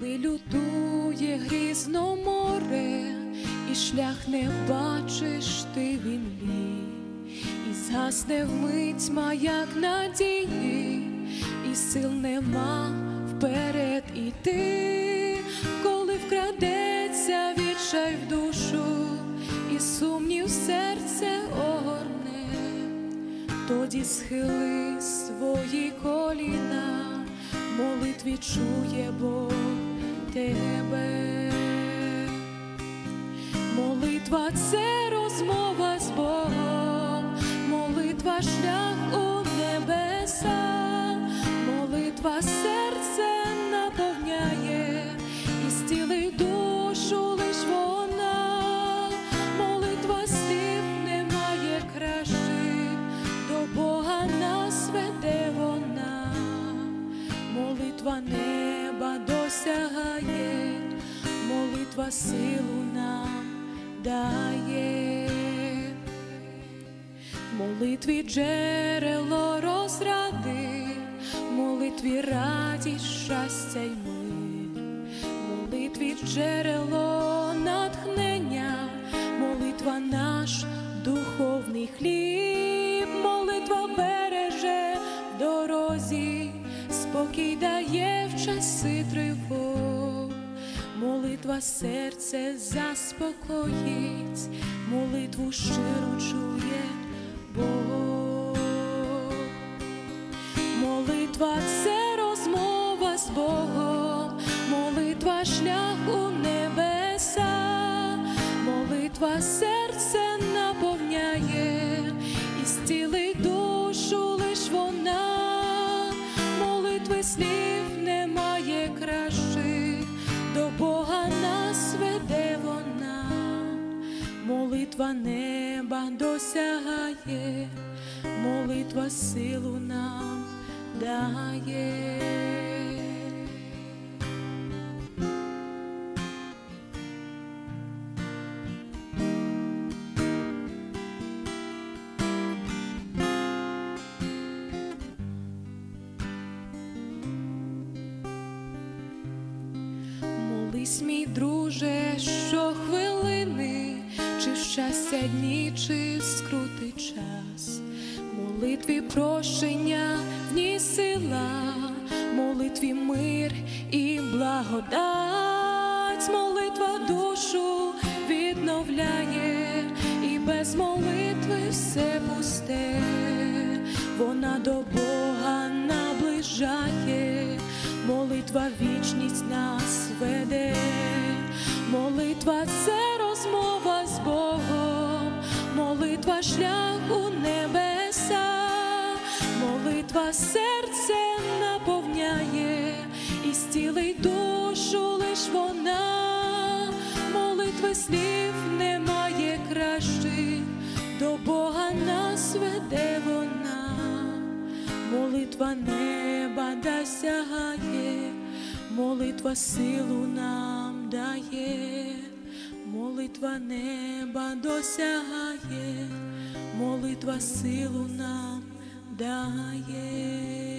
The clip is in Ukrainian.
Коли лютує грізно море, і шлях не бачиш ти в імлі, і згасне вмить маяк надії, і сил нема вперед іти, коли вкрадеться відчай в душу, і сумнів серце огорне, тоді схили свої коліна, молитві чує Бог Молитва це розмова з Богом, молитва шлях у небеса, молитва серце наповняє і стілить душу лиш вона, молитва слів немає кращих, до Бога нас веде вона, молитва неба досягає, молитва силу нам дає, молитві джерело розради, молитві радість, щастя й мир, молитві джерело натхнення, молитва наш духовний хліб, молитва береже в дорозі, спокій дає в часи тривог. Молитва серце заспокоїть, молитву щиру чує Бог. Молитва це розмова з Богом, молитва шлях у небеса, молитва серце наповняє і стілить душу лиш вона, молитви слів молитва неба досягає, молитва силу нам дає. Молись, мій друже, щохвилини, чи в щастя дні, чи скрутий час, молитві прощення, в сила, молитві мир і благодать, молитва душу відновляє, і без молитви все пусте, вона до Бога наближає, молитва вічність нас веде, молитва це молитва шлях у небеса, молитва серце наповняє і стілить душу лиш вона, молитви слів немає кращих, до Бога нас веде вона, молитва неба досягає, молитва силу нам дає, молитва неба досягає, молитва силу нам дає.